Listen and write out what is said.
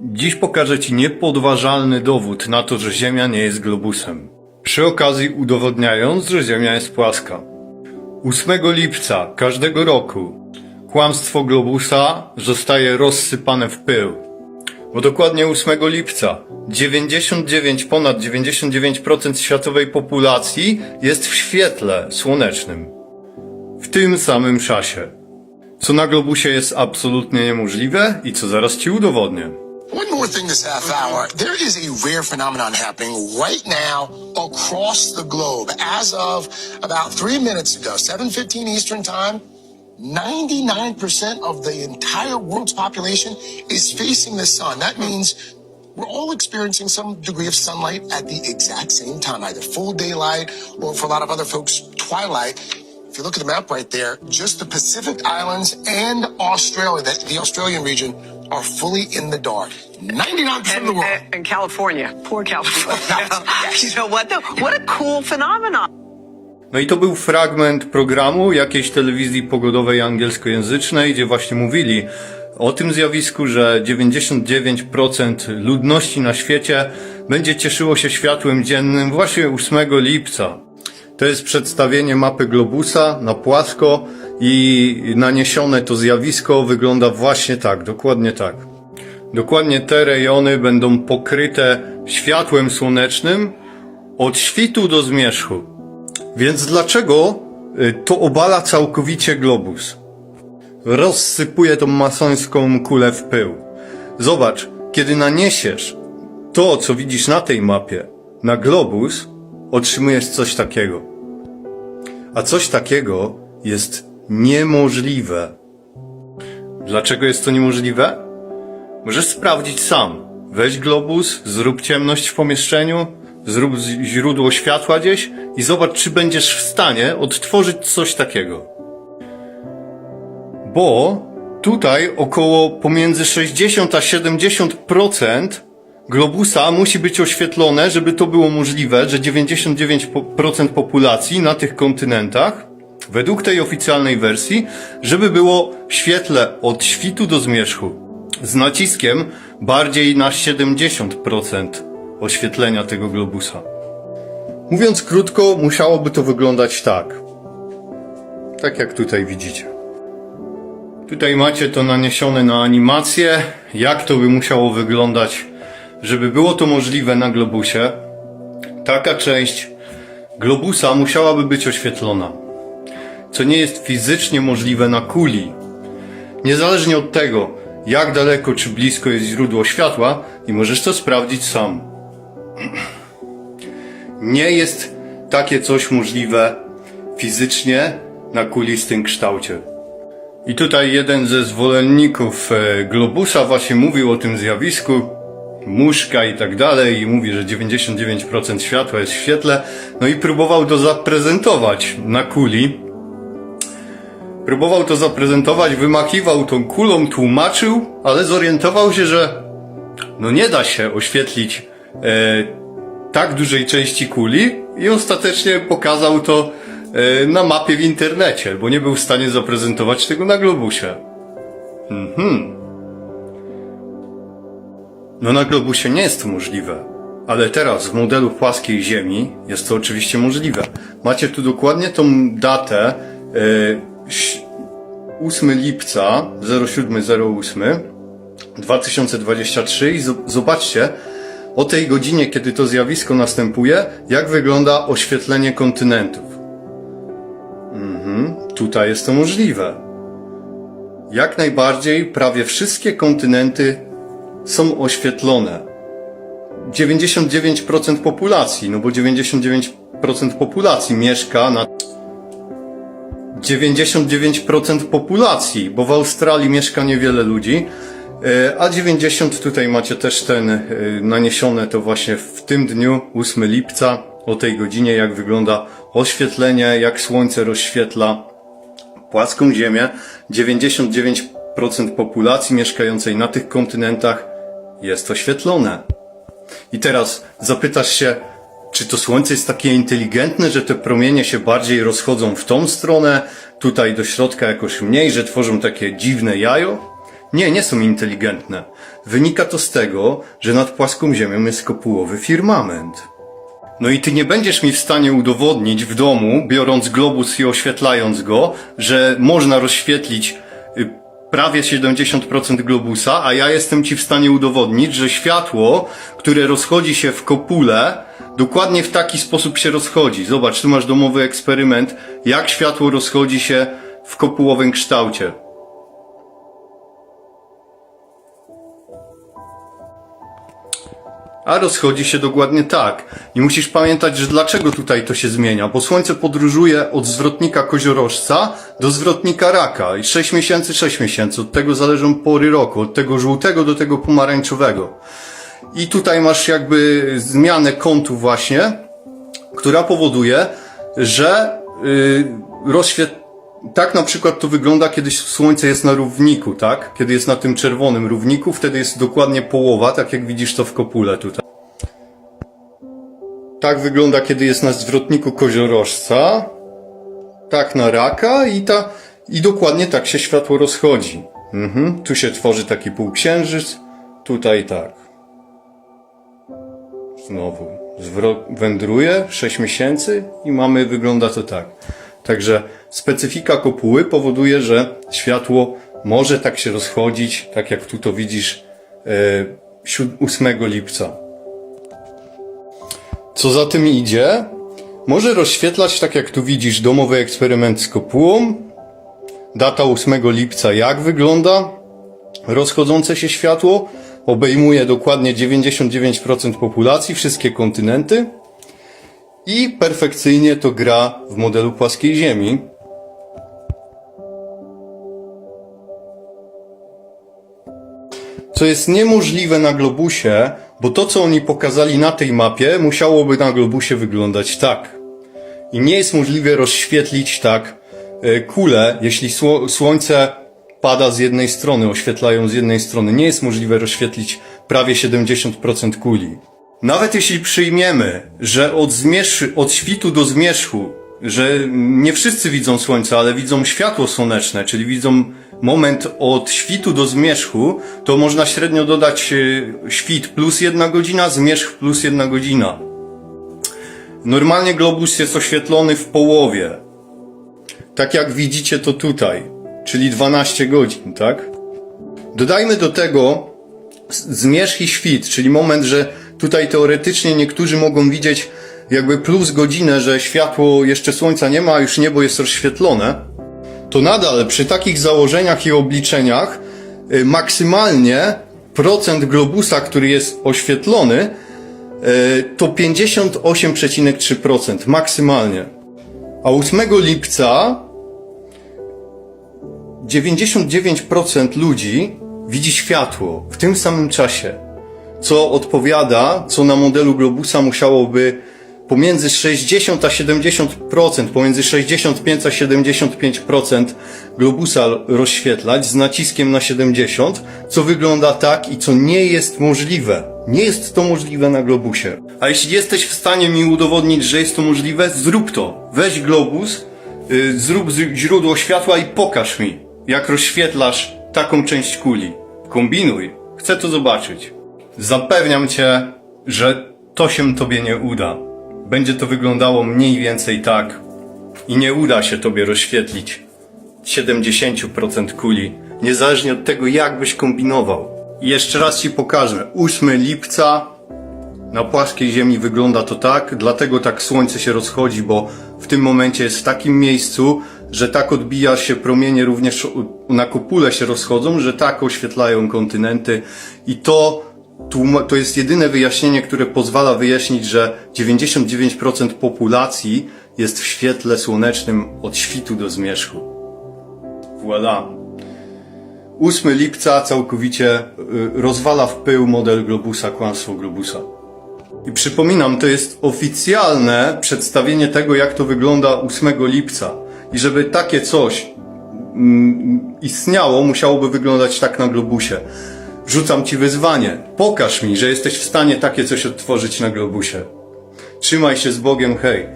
Dziś pokażę Ci niepodważalny dowód na to, że Ziemia nie jest globusem. Przy okazji udowodniając, że Ziemia jest płaska. 8 lipca każdego roku kłamstwo globusa zostaje rozsypane w pył. Bo dokładnie 8 lipca 99, ponad 99% światowej populacji jest w świetle słonecznym. W tym samym czasie. Co na globusie jest absolutnie niemożliwe i co zaraz Ci udowodnię. One more thing this half hour. There is a rare phenomenon happening right now across the globe. As of about three minutes ago, 7.15 Eastern Time, 99% of the entire world's population is facing the sun. That means we're all experiencing some degree of sunlight at the exact same time, either full daylight or for a lot of other folks, twilight. If you look at the map right there, just the Pacific Islands and Australia, that the Australian region, are fully in the dark. 99% of the world. and, and California. Poor California. You know what? though? What a cool phenomenon. No i to był fragment programu jakiejś telewizji pogodowej angielskojęzycznej, gdzie właśnie mówili o tym zjawisku, że 99% ludności na świecie będzie cieszyło się światłem dziennym właśnie 8 lipca. To jest przedstawienie mapy globusa na płasko i naniesione to zjawisko wygląda właśnie tak, dokładnie tak. Dokładnie te rejony będą pokryte światłem słonecznym od świtu do zmierzchu. Więc dlaczego y, to obala całkowicie globus? Rozsypuje tą masońską kulę w pył. Zobacz, kiedy naniesiesz to, co widzisz na tej mapie, na globus, otrzymujesz coś takiego. A coś takiego jest niemożliwe. Dlaczego jest to niemożliwe? Możesz sprawdzić sam. Weź globus, zrób ciemność w pomieszczeniu, zrób źródło światła gdzieś i zobacz, czy będziesz w stanie odtworzyć coś takiego. Bo tutaj około pomiędzy 60 a 70% globusa musi być oświetlone, żeby to było możliwe, że 99% populacji na tych kontynentach, według tej oficjalnej wersji, żeby było w świetle od świtu do zmierzchu z naciskiem bardziej na 70% oświetlenia tego globusa. Mówiąc krótko, musiałoby to wyglądać tak. Tak jak tutaj widzicie. Tutaj macie to naniesione na animację, jak to by musiało wyglądać, żeby było to możliwe na globusie. Taka część globusa musiałaby być oświetlona, co nie jest fizycznie możliwe na kuli. Niezależnie od tego, jak daleko czy blisko jest źródło światła, i możesz to sprawdzić sam. Nie jest takie coś możliwe fizycznie na kulistym kształcie. I tutaj jeden ze zwolenników e, globusa właśnie mówił o tym zjawisku, muszka i tak dalej, i mówi, że 99% światła jest w świetle, no i próbował to zaprezentować na kuli. Próbował to zaprezentować, wymachiwał tą kulą, tłumaczył, ale zorientował się, że no nie da się oświetlić e, tak dużej części kuli i ostatecznie pokazał to e, na mapie w internecie, bo nie był w stanie zaprezentować tego na globusie. Mhm. No na globusie nie jest to możliwe, ale teraz w modelu płaskiej Ziemi jest to oczywiście możliwe. Macie tu dokładnie tą datę e, 8 lipca 0708 2023 i zo- zobaczcie o tej godzinie, kiedy to zjawisko następuje, jak wygląda oświetlenie kontynentów. Mhm, tutaj jest to możliwe. Jak najbardziej prawie wszystkie kontynenty są oświetlone. 99% populacji, no bo 99% populacji mieszka na 99% populacji, bo w Australii mieszka niewiele ludzi, e, a 90 tutaj macie też ten e, naniesione to właśnie w tym dniu, 8 lipca, o tej godzinie, jak wygląda oświetlenie, jak słońce rozświetla płaską Ziemię. 99% populacji mieszkającej na tych kontynentach jest oświetlone. I teraz zapytasz się, czy to Słońce jest takie inteligentne, że te promienie się bardziej rozchodzą w tą stronę, tutaj do środka jakoś mniej, że tworzą takie dziwne jajo? Nie, nie są inteligentne. Wynika to z tego, że nad płaską ziemią jest kopułowy firmament. No i ty nie będziesz mi w stanie udowodnić w domu, biorąc globus i oświetlając go, że można rozświetlić prawie 70% globusa, a ja jestem ci w stanie udowodnić, że światło, które rozchodzi się w kopule, dokładnie w taki sposób się rozchodzi. Zobacz, tu masz domowy eksperyment, jak światło rozchodzi się w kopułowym kształcie. A rozchodzi się dokładnie tak. I musisz pamiętać, że dlaczego tutaj to się zmienia. Bo Słońce podróżuje od zwrotnika koziorożca do zwrotnika raka. I 6 miesięcy, 6 miesięcy. Od tego zależą pory roku. Od tego żółtego do tego pomarańczowego. I tutaj masz jakby zmianę kątu właśnie, która powoduje, że yy, rozświet... Tak na przykład to wygląda, kiedy słońce jest na równiku, tak? Kiedy jest na tym czerwonym równiku, wtedy jest dokładnie połowa, tak jak widzisz to w kopule tutaj. Tak wygląda, kiedy jest na zwrotniku koziorożca. Tak na raka i ta, i dokładnie tak się światło rozchodzi. Mhm. Tu się tworzy taki półksiężyc, tutaj tak. Znowu wędruje 6 miesięcy i mamy, wygląda to tak. Także specyfika kopuły powoduje, że światło może tak się rozchodzić, tak jak tu to widzisz, e, siód- 8 lipca. Co za tym idzie, może rozświetlać, tak jak tu widzisz, domowy eksperyment z kopułą. Data 8 lipca, jak wygląda rozchodzące się światło. Obejmuje dokładnie 99% populacji, wszystkie kontynenty. I perfekcyjnie to gra w modelu płaskiej Ziemi. Co jest niemożliwe na globusie, bo to co oni pokazali na tej mapie musiałoby na globusie wyglądać tak. I nie jest możliwe rozświetlić tak e, kulę, jeśli sło, słońce pada z jednej strony, oświetlają z jednej strony. Nie jest możliwe rozświetlić prawie 70% kuli. Nawet jeśli przyjmiemy, że od, zmierzch, od świtu do zmierzchu, że nie wszyscy widzą słońce, ale widzą światło słoneczne, czyli widzą moment od świtu do zmierzchu, to można średnio dodać e, świt plus jedna godzina, zmierzch plus jedna godzina. Normalnie globus jest oświetlony w połowie. Tak jak widzicie to tutaj, czyli 12 godzin, tak? Dodajmy do tego zmierzch i świt, czyli moment, że tutaj teoretycznie niektórzy mogą widzieć jakby plus godzinę, że światło jeszcze słońca nie ma, a już niebo jest rozświetlone, to nadal przy takich założeniach i obliczeniach y, maksymalnie procent globusa, który jest oświetlony, y, to 58,3% maksymalnie. A 8 lipca 99% ludzi widzi światło w tym samym czasie, co odpowiada, co na modelu globusa musiałoby pomiędzy 60 a 70%, pomiędzy 65 a 75% globusa rozświetlać z naciskiem na 70, co wygląda tak i co nie jest możliwe. Nie jest to możliwe na globusie. A jeśli jesteś w stanie mi udowodnić, że jest to możliwe, zrób to. Weź globus, y, zrób źródło światła i pokaż mi, jak rozświetlasz taką część kuli. Kombinuj. Chcę to zobaczyć. Zapewniam cię, że to się tobie nie uda. Będzie to wyglądało mniej więcej tak. I nie uda się tobie rozświetlić 70% kuli, niezależnie od tego, jak byś kombinował. I jeszcze raz ci pokażę. 8 lipca na płaskiej ziemi wygląda to tak, dlatego tak słońce się rozchodzi, bo w tym momencie jest w takim miejscu, że tak odbija się promienie również na kopule się rozchodzą, że tak oświetlają kontynenty i to to jest jedyne wyjaśnienie, które pozwala wyjaśnić, że 99% populacji jest w świetle słonecznym od świtu do zmierzchu. Voilà. 8 lipca całkowicie y, rozwala w pył model Globusa, kłamstwo Globusa. I przypominam, to jest oficjalne przedstawienie tego, jak to wygląda 8 lipca. I żeby takie coś mm, istniało, musiałoby wyglądać tak na globusie. Rzucam ci wyzwanie. Pokaż mi, że jesteś w stanie takie coś odtworzyć na globusie. Trzymaj się z Bogiem, hej.